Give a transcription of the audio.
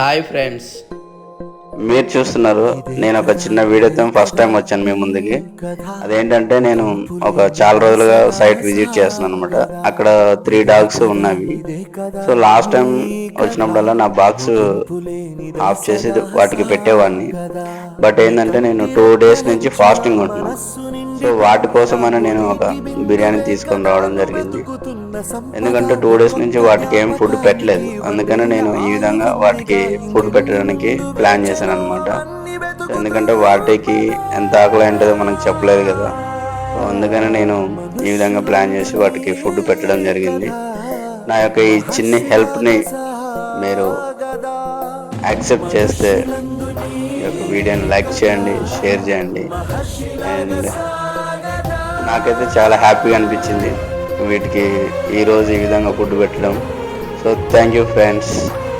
Hi friends మీరు చూస్తున్నారు. నేను ఒక చిన్న వీడియోతో ఫస్ట్ టైం వచ్చాను మీ ముందుకి. అదేంటంటే నేను ఒక చాలా రోజులుగా సైట్ విజిట్ చేస్తున్నాను అనమాట అక్కడ త్రీ డాగ్స్ ఉన్నవి. సో లాస్ట్ టైం వచ్చినప్పుడల్లా నా బాక్స్ ఆఫ్ చేసి వాటికి పెట్టేవాడిని. బట్ ఏంటంటే నేను టూ డేస్ నుంచి ఫాస్టింగ్ ఉంటున్నాను. సో వాటి అని నేను ఒక బిర్యానీ తీసుకొని రావడం జరిగింది. ఎందుకంటే టూ డేస్ నుంచి వాటికి ఏం ఫుడ్ పెట్టలేదు. అందుకనే నేను ఈ విధంగా వాటికి ఫుడ్ పెట్టడానికి ప్లాన్ చేశాను అనమాట ఎందుకంటే వాటికి ఎంత ఆకలి ఉంటుందో మనకు చెప్పలేదు కదా. అందుకనే నేను ఈ విధంగా ప్లాన్ చేసి వాటికి ఫుడ్ పెట్టడం జరిగింది. నా యొక్క ఈ చిన్న హెల్ప్ని మీరు యాక్సెప్ట్ చేస్తే యొక్క వీడియోని లైక్ చేయండి షేర్ చేయండి. అండ్ నాకైతే చాలా హ్యాపీగా అనిపించింది. వీటికి ఈరోజు ఈ విధంగా ఫుడ్ పెట్టడం. So thank you friends